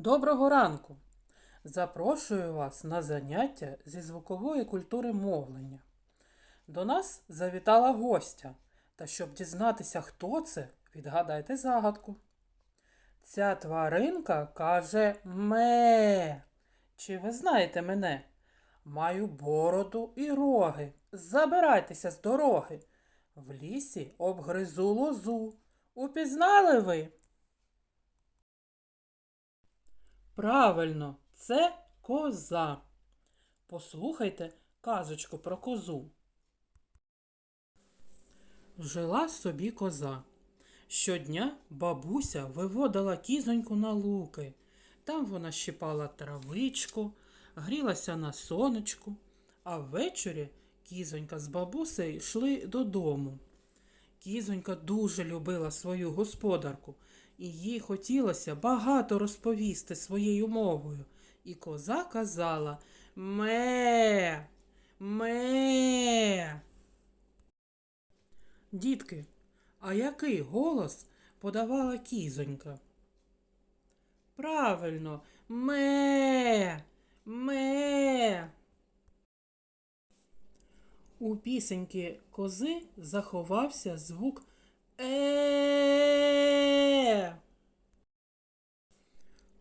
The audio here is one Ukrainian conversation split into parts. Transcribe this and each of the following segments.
Доброго ранку! Запрошую вас на заняття зі звукової культури мовлення. До нас завітала гостя, та щоб дізнатися, хто це, відгадайте загадку. Ця тваринка каже ме. Чи ви знаєте мене? Маю бороду і роги. Забирайтеся з дороги. В лісі обгризу лозу. Упізнали ви? Правильно, це коза. Послухайте казочку про козу. Жила собі коза. Щодня бабуся виводила кізоньку на луки. Там вона щипала травичку, грілася на сонечку, а ввечері кізонька з бабусею йшли додому. Кізонька дуже любила свою господарку, і їй хотілося багато розповісти своєю мовою. І коза казала ме, ме. Дітки, а який голос подавала кізонька? Правильно, ме, ме. У пісеньки кози заховався звук е.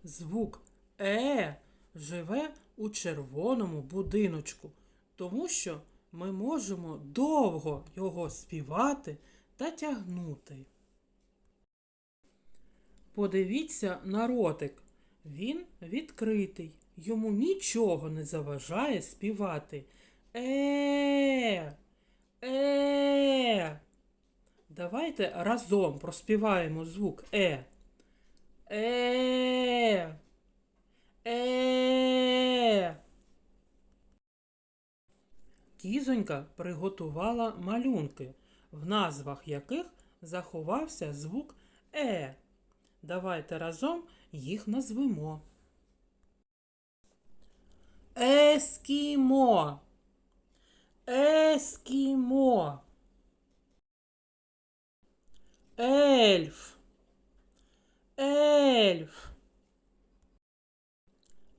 Звук е живе у червоному будиночку, тому що ми можемо довго його співати та тягнути. Подивіться на ротик. Він відкритий. Йому нічого не заважає співати. Е. Е. Давайте разом проспіваємо звук Е. Е. Е. Кізонька приготувала малюнки, в назвах яких заховався звук Е. Давайте разом їх назвемо. Ескімо. Ескімо. Ельф. Ельф.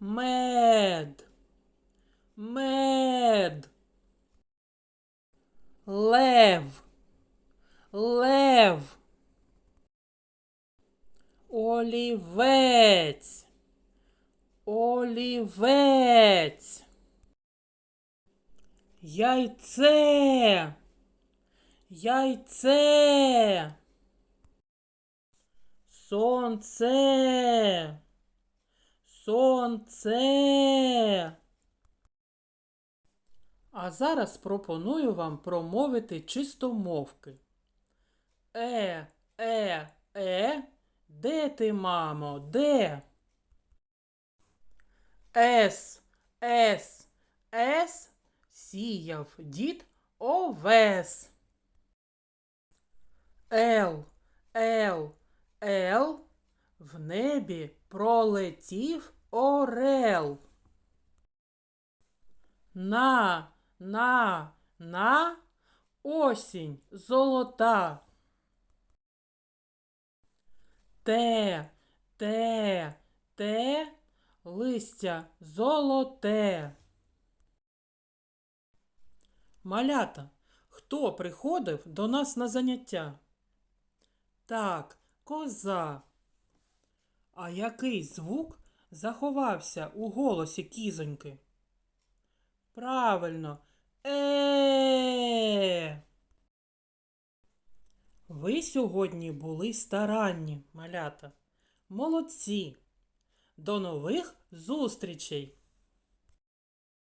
Мед. Мед. Лев. Лев. Олівець. Олівець. Яйце. Яйце. Сонце. Сонце. А зараз пропоную вам промовити чистомовки. Е, е, е, де ти, мамо, де? С, С, С, сіяв дід овес. Л, Л, Л, в небі пролетів орел. На, на, на, осінь золота. Те, те, те, листя золоте. Малята, хто приходив до нас на заняття? Так, коза. А який звук заховався у голосі кізоньки? Правильно, е. Ви сьогодні були старанні, малята. Молодці. До нових зустрічей!